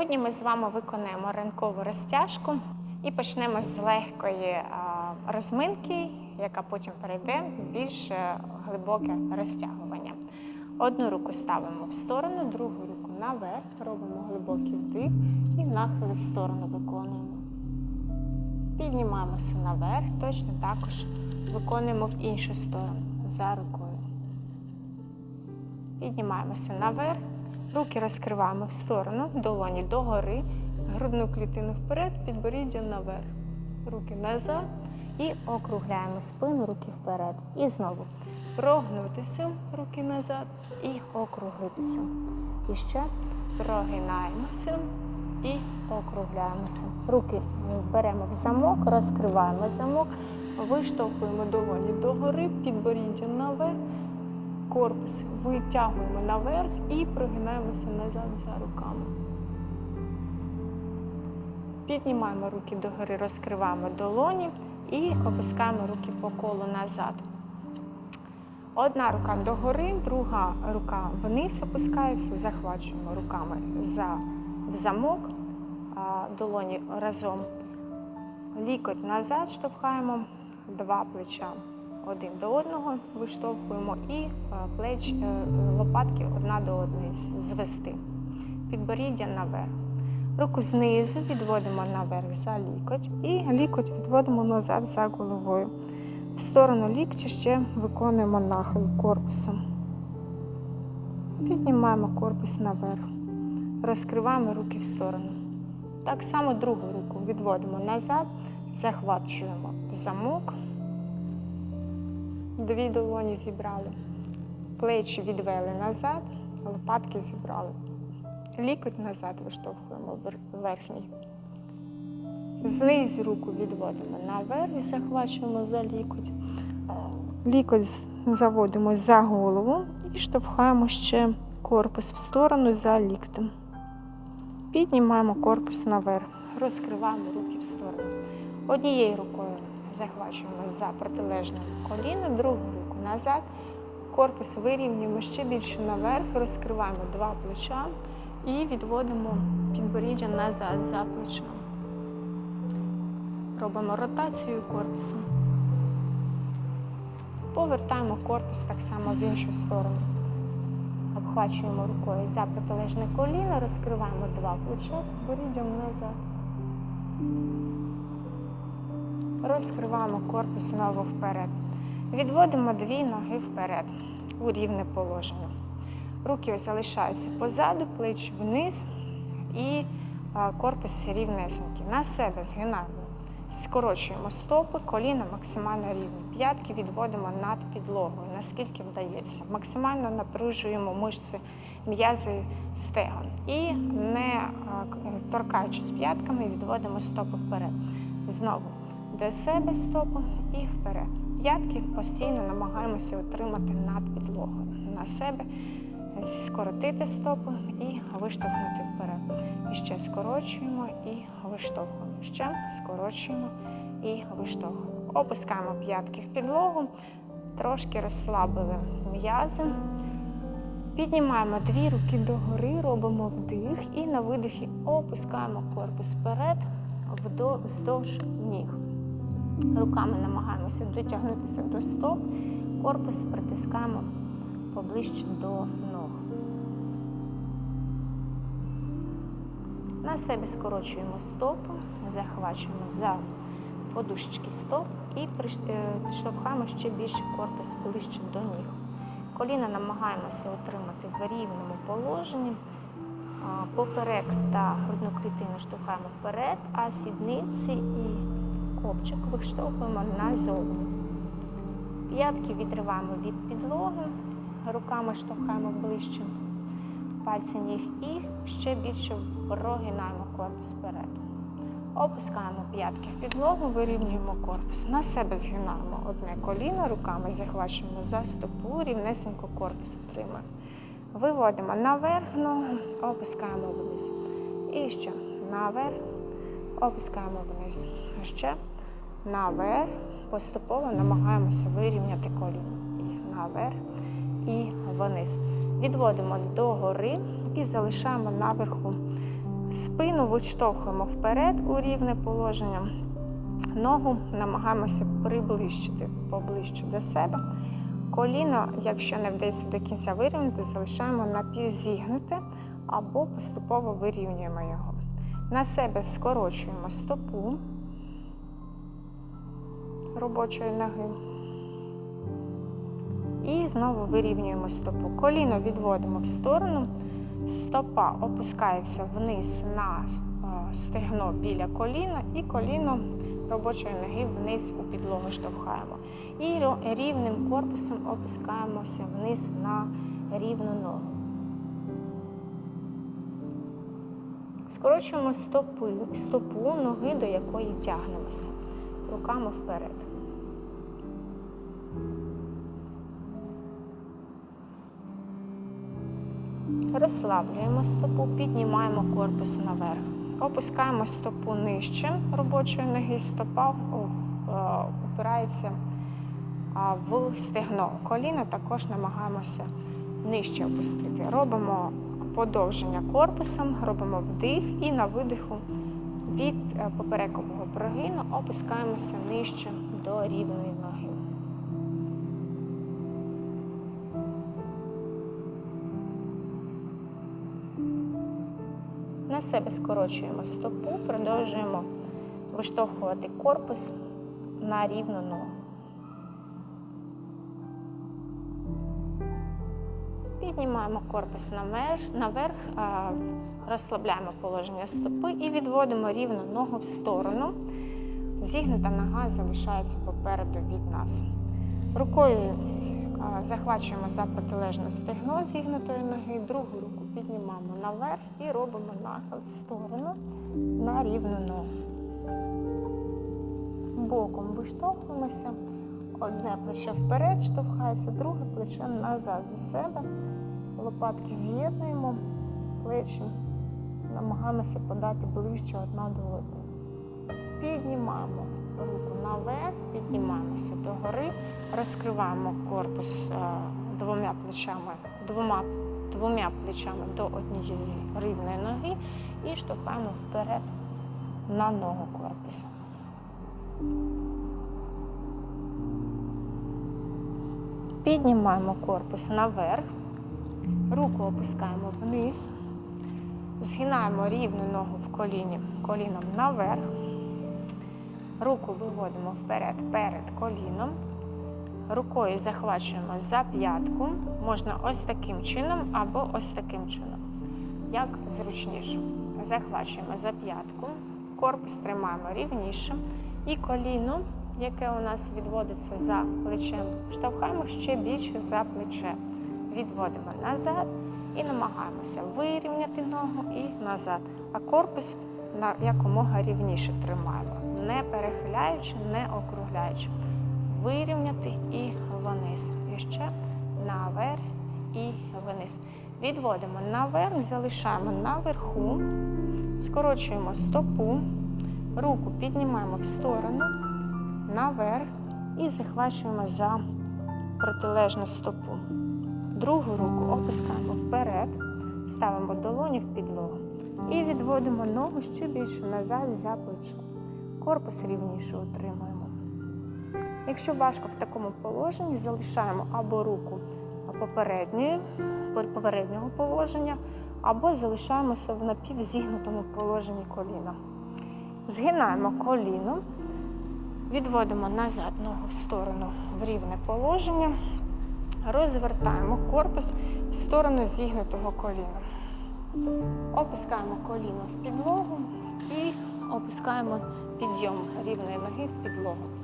Сьогодні ми з вами виконаємо ранкову розтяжку і почнемо з легкої розминки, яка потім перейде в більш е, глибоке розтягування. Одну руку ставимо в сторону, другу руку наверх, робимо глибокий вдих і нахили в сторону виконуємо. Піднімаємося наверх, точно також виконуємо в іншу сторону за рукою. Піднімаємося наверх, руки розкриваємо в сторону, долоні догори, грудну клітину вперед, підборіддя наверх. Руки назад і округляємо спину, руки вперед. І знову прогнутися, руки назад і округлитися. І ще прогинаємося і округляємося. Руки беремо в замок, розкриваємо замок, виштовхуємо долоні догори, підборіддя наверх корпус витягуємо наверх і прогинаємося назад за руками. Піднімаємо руки догори, розкриваємо долоні і опускаємо руки по колу назад. Одна рука догори, друга рука вниз опускається, захвачуємо руками за в замок, долоні разом. Лікоть назад штовхаємо, два плеча один до одного виштовхуємо і е, плеч, е, лопатки одна до одної звести. Підборіддя наверх. Руку знизу відводимо наверх за лікоть і лікоть відводимо назад за головою. В сторону ліктя ще виконуємо нахил корпусом. Піднімаємо корпус наверх. Розкриваємо руки в сторону. Так само другу руку відводимо назад, захвачуємо замок. Дві долоні зібрали. Плечі відвели назад, лопатки зібрали. Лікоть назад виштовхуємо верхній. Знизу руку відводимо наверх, захвачуємо за лікоть. Лікоть заводимо за голову і штовхаємо ще корпус в сторону за ліктем. Піднімаємо корпус наверх, розкриваємо руки в сторону. Однією рукою захвачуємо за протилежне коліно, другу руку назад. Корпус вирівнюємо ще більше наверх, розкриваємо два плеча і відводимо підборіддя назад за плечем. Робимо ротацію корпусом. Повертаємо корпус так само в іншу сторону. Обхвачуємо рукою за протилежне коліно, розкриваємо два плеча, підборіддям назад. Розкриваємо корпус знову вперед. Відводимо дві ноги вперед у рівне положення. Руки залишаються позаду, плеч вниз і корпус рівнесенький. На себе згинаємо. Скорочуємо стопи, коліна максимально рівні. П'ятки відводимо над підлогою, наскільки вдається. Максимально напружуємо мишці м'язи стегон. І не торкаючись п'ятками, відводимо стопи вперед. Знову до себе стопу і вперед. П'ятки постійно намагаємося отримати над підлогою. На себе скоротити стопу і виштовхнути вперед. І ще скорочуємо і виштовхуємо. Ще скорочуємо і виштовхуємо. Опускаємо п'ятки в підлогу, трошки розслабили м'язи. Піднімаємо дві руки догори, робимо вдих і на видихі опускаємо корпус вперед вздовж ніг. Руками намагаємося дотягнутися до стоп, корпус притискаємо поближче до ног. На себе скорочуємо стопу, захвачуємо за подушечки стоп і е, штовхаємо ще більше корпус ближче до ніг. Коліна намагаємося отримати в рівному положенні. Поперек та грудну клітину штовхаємо вперед, а сідниці і копчик виштовхуємо назовні. П'ятки відриваємо від підлоги, руками штовхаємо ближче пальці ніг і ще більше прогинаємо корпус вперед. Опускаємо п'ятки в підлогу, вирівнюємо корпус. На себе згинаємо одне коліно, руками захвачуємо за стопу, рівнесенько корпус отримуємо. Виводимо наверх ногу, опускаємо вниз. І ще наверх, опускаємо вниз. Ще наверх. Поступово намагаємося вирівняти коліно. І наверх і вниз. Відводимо догори і залишаємо наверху Спину виштовхуємо вперед у рівне положення. Ногу намагаємося приближити поближче до себе. Коліно, якщо не вдається до кінця вирівняти, залишаємо напівзігнуте або поступово вирівнюємо його. На себе скорочуємо стопу робочої ноги. І знову вирівнюємо стопу. Коліно відводимо в сторону, стопа опускається вниз на е, стегно біля коліна, і коліно робочої ноги вниз у підлогу штовхаємо. І рівним корпусом опускаємося вниз на рівну ногу. Скорочуємо стопи, стопу ноги, до якої тягнемося руками вперед. Розслаблюємо стопу, піднімаємо корпус наверх. Опускаємо стопу нижче робочої ноги, стопа о, е, в стегно. Коліна також намагаємося нижче опустити. Робимо подовження корпусом, робимо вдих і на видиху від е, поперекового прогину опускаємося нижче до рівної На себе скорочуємо стопу, продовжуємо виштовхувати корпус на рівну ногу. Піднімаємо корпус наверх, розслабляємо положення стопи і відводимо рівну ногу в сторону. Зігнута нога залишається попереду від нас. Рукою захвачуємо за протилежне стегно зігнутої ноги, другу руку піднімаємо наверх і робимо нахил в сторону на рівну ногу. Боком виштовхуємося. Одне плече вперед штовхається, друге плече назад за себе. Лопатки з'єднуємо, плечі намагаємося подати ближче одна до одної. Піднімаємо руку наверх, піднімаємося догори, розкриваємо корпус е, двома плечами, двома, двома плечами до однієї рівної ноги і штовхаємо вперед на ногу корпусу. Піднімаємо корпус наверх, руку опускаємо вниз, згинаємо рівну ногу в коліні, коліном наверх, руку виводимо вперед перед коліном, рукою захвачуємо за п'ятку, можна ось таким чином або ось таким чином, як зручніше. Захвачуємо за п'ятку, корпус тримаємо рівніше і коліно яке у нас відводиться за плечем, штовхаємо ще більше за плече. Відводимо назад і намагаємося вирівняти ногу і назад. А корпус якомога рівніше тримаємо, не перехиляючи, не округляючи. Вирівняти і вниз. І ще наверх і вниз. Відводимо наверх, залишаємо наверху, скорочуємо стопу, руку піднімаємо в сторону наверх і захвачуємо за протилежну стопу. Другу руку опускаємо вперед, ставимо долоні в підлогу і відводимо ногу ще більше назад за плече. Корпус рівніше утримуємо. Якщо важко в такому положенні, залишаємо або руку попередньої, попереднього положення, або залишаємося в напівзігнутому положенні коліна. Згинаємо коліно. Відводимо назад ногу в сторону в рівне положення, розвертаємо корпус в сторону зігнутого коліна. Опускаємо коліно в підлогу і опускаємо підйом рівної ноги в підлогу.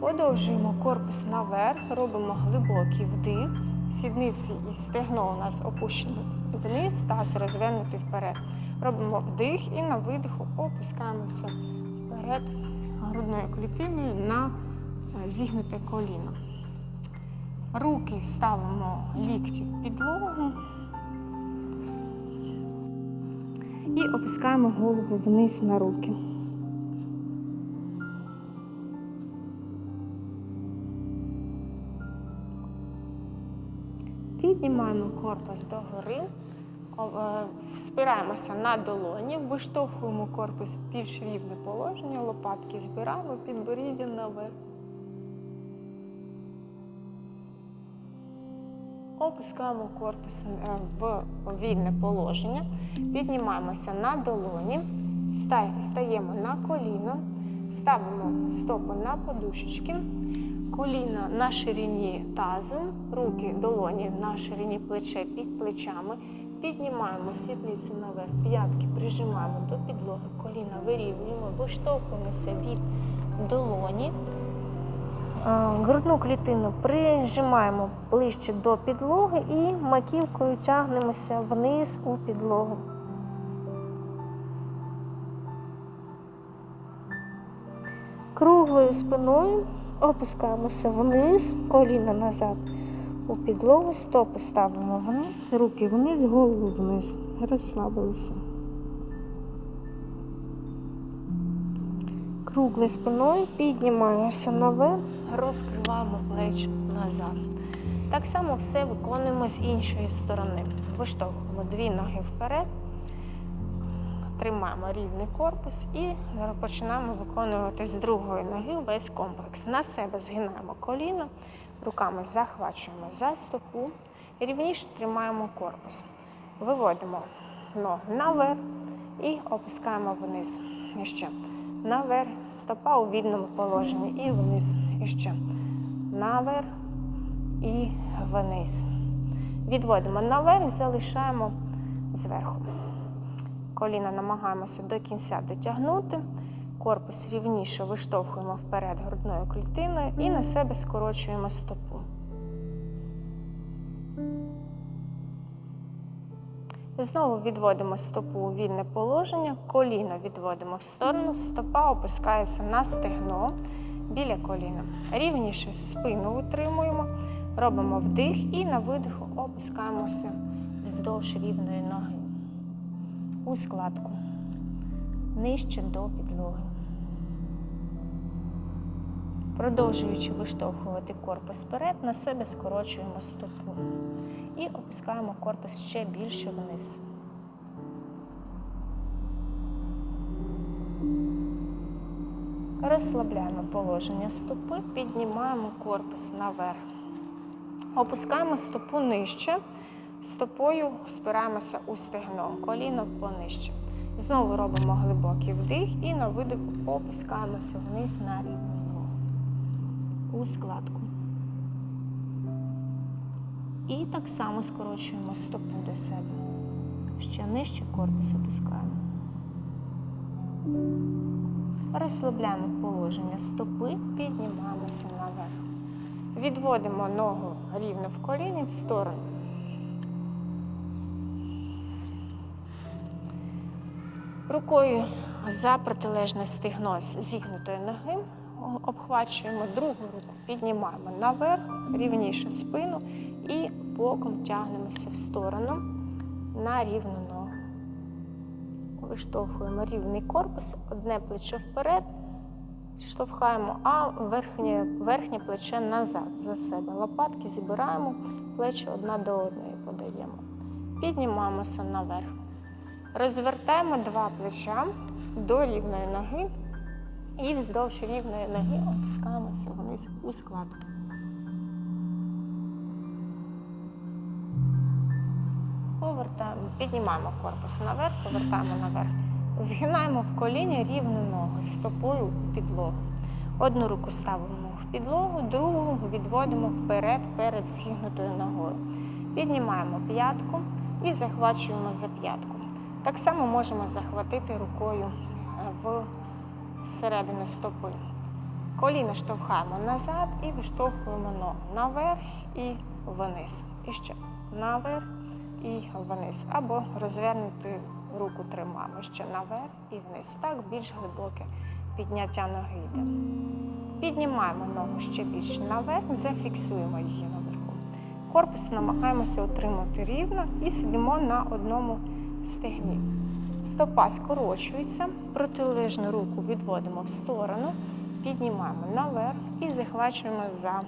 Подовжуємо корпус наверх, робимо глибокий вдих, сідниці і стегно у нас опущені вниз, таз розвернутий вперед. Робимо вдих і на видиху опускаємося вперед грудною клітиною на е, зігнуте коліно. Руки ставимо лікті в підлогу і опускаємо голову вниз на руки. Піднімаємо корпус догори, е, Спираємося на долоні, виштовхуємо корпус в більш рівне положення, лопатки збираємо, підборіддя наверх. Опускаємо корпус е, в вільне положення, піднімаємося на долоні, стаємо на коліно, ставимо стопи на подушечки, коліна на ширині тазу, руки, долоні на ширині плече під плечами. Піднімаємо сідниці наверх, п'ятки прижимаємо до підлоги, коліна вирівнюємо, виштовхуємося від долоні. Е, Грудну клітину прижимаємо ближче до підлоги і маківкою тягнемося вниз у підлогу. Круглою спиною опускаємося вниз, коліна назад у підлогу, стопи ставимо вниз, руки вниз, голову вниз. Розслабилися. Круглою спиною піднімаємося наверх, розкриваємо плечі назад. Так само все виконуємо з іншої сторони. Виштовхуємо дві ноги вперед, тримаємо рівний корпус і починаємо виконувати з другої ноги весь комплекс. На себе згинаємо коліно, руками захвачуємо за стопу, рівніше тримаємо корпус. Виводимо ноги наверх і опускаємо вниз. І ще наверх, стопа у вільному положенні і вниз. І ще наверх і вниз. Відводимо наверх, залишаємо зверху. Коліна намагаємося до кінця дотягнути. Корпус рівніше виштовхуємо вперед грудною клітиною і на себе скорочуємо стопу. Знову відводимо стопу у вільне положення, коліно відводимо в сторону, стопа опускається на стегно біля коліна. Рівніше спину утримуємо, робимо вдих і на видиху опускаємося вздовж рівної ноги. У складку. Нижче до підлоги. Продовжуючи виштовхувати корпус вперед, на себе скорочуємо стопу і опускаємо корпус ще більше вниз. Розслабляємо положення стопи, піднімаємо корпус наверх. Опускаємо стопу нижче, стопою спираємося у стегно, коліно понижче. Знову робимо глибокий вдих і на видиху опускаємося вниз на рівну ногу. У складку. І так само скорочуємо стопу до себе. Ще нижче корпус опускаємо. Розслабляємо положення стопи, піднімаємося наверх. Відводимо ногу рівно в коліні в сторону. Рукою за протилежне стегно з зігнутої ноги обхвачуємо другу руку, піднімаємо наверх, рівніше спину і боком тягнемося в сторону на рівну ногу. Виштовхуємо рівний корпус, одне плече вперед, штовхаємо, а верхнє, верхнє плече назад за себе. Лопатки зібираємо, плечі одна до одної подаємо. Піднімаємося наверх. Розвертаємо два плеча до рівної ноги і вздовж рівної ноги опускаємося вниз у складку. Повертаємо, піднімаємо корпус наверх, повертаємо наверх. Згинаємо в коліні рівну ногу, стопою у підлогу. Одну руку ставимо в підлогу, другу відводимо вперед перед згигнутою ногою. Піднімаємо п'ятку і захвачуємо за п'ятку. Так само можемо захватити рукою в середину стопи. Коліно штовхаємо назад і виштовхуємо ногу наверх і вниз. І ще наверх і вниз. Або розвернути руку тримаємо ще наверх і вниз. Так більш глибоке підняття ноги йде. Піднімаємо ногу ще більше наверх, зафіксуємо її наверху. Корпус намагаємося отримати рівно і сидимо на одному стегні. Стопа скорочується, протилежну руку відводимо в сторону, піднімаємо наверх і захвачуємо за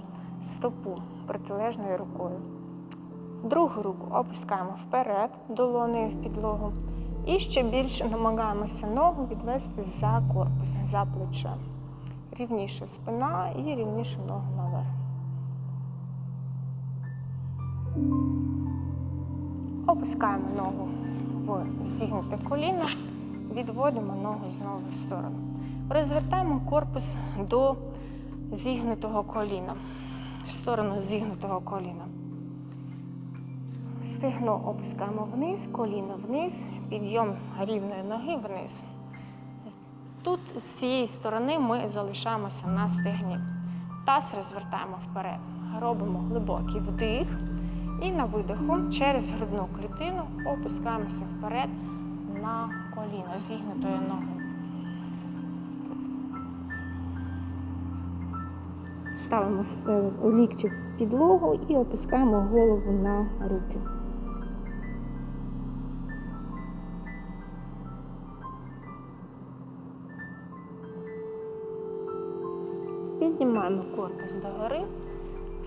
стопу протилежною рукою. Другу руку опускаємо вперед, долонею в підлогу. І ще більше намагаємося ногу відвести за корпус, за плече. Рівніше спина і рівніше ногу наверх. Опускаємо ногу в зігнуте коліно, відводимо ногу знову в сторону. Розвертаємо корпус до зігнутого коліна, в сторону зігнутого коліна. Стегно опускаємо вниз, коліно вниз, підйом рівної ноги вниз. Тут з цієї сторони ми залишаємося на стегні. Таз розвертаємо вперед. Робимо глибокий вдих. І на видиху через грудну клітину опускаємося вперед на коліно зігнутою ногою. Ставимо е, лікті в підлогу і опускаємо голову на руки. Піднімаємо корпус догори,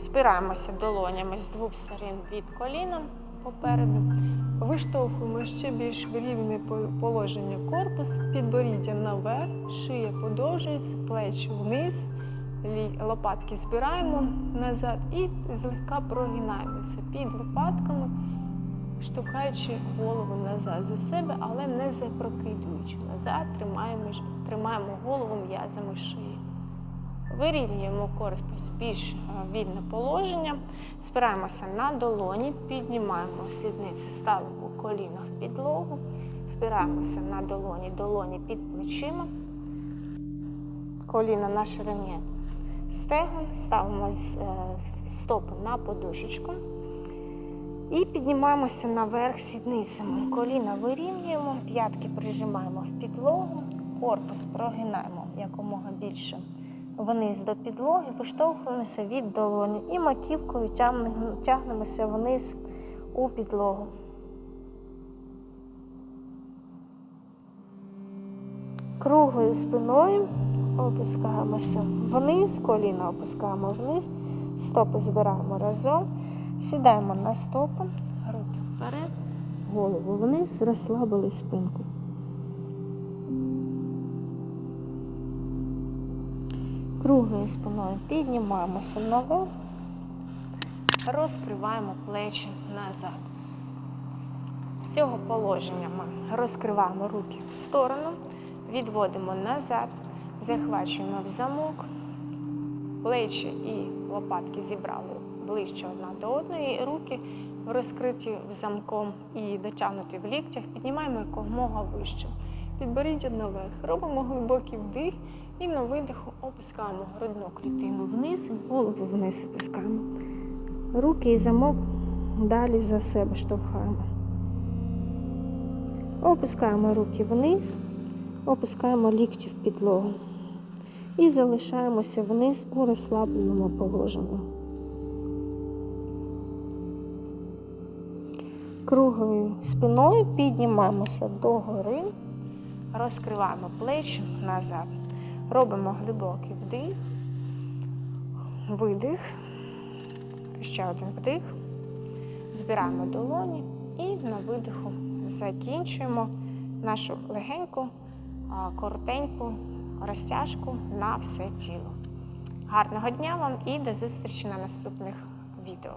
спираємося долонями з двох сторін від коліна попереду, виштовхуємо ще більш в рівне положення корпус, підборіддя наверх, шия подовжується, плечі вниз, лопатки збираємо назад і злегка прогинаємося під лопатками, штовхаючи голову назад за себе, але не запрокидуючи назад, тримаємо, тримаємо голову м'язами шиї. Вирівнюємо корпус більш вільне положення, спираємося на долоні, піднімаємо сідниці, ставимо коліна в підлогу, спираємося на долоні, долоні під плечима, коліна на ширині стегон, ставимо е, стопи на подушечку і піднімаємося наверх сідницями. Коліна вирівнюємо, п'ятки прижимаємо в підлогу, корпус прогинаємо якомога більше вниз до підлоги, виштовхуємося від долоні і маківкою тягнемося вниз у підлогу. Круглою спиною опускаємося вниз, коліна опускаємо вниз, стопи збираємо разом, сідаємо на стопи, руки вперед, голову вниз, розслабили спинку. Круглою спиною. Піднімаємося наверх, розкриваємо плечі назад. З цього положення ми розкриваємо руки в сторону, відводимо назад, захвачуємо в замок, плечі і лопатки зібрали ближче одна до одної, руки розкриті в замком і дотягнуті в ліктях, піднімаємо якомога вище. Підборіддя наверх, робимо глибокий вдих і на видиху опускаємо грудну клітину вниз, голову вниз опускаємо. Руки і замок далі за себе штовхаємо. Опускаємо руки вниз, опускаємо лікті в підлогу і залишаємося вниз у розслабленому положенні. Круглою спиною піднімаємося догори, розкриваємо плечі назад. Робимо глибокий вдих, видих, ще один вдих, збираємо долоні і на видиху закінчуємо нашу легеньку, коротеньку розтяжку на все тіло. Гарного дня вам і до зустрічі на наступних відео.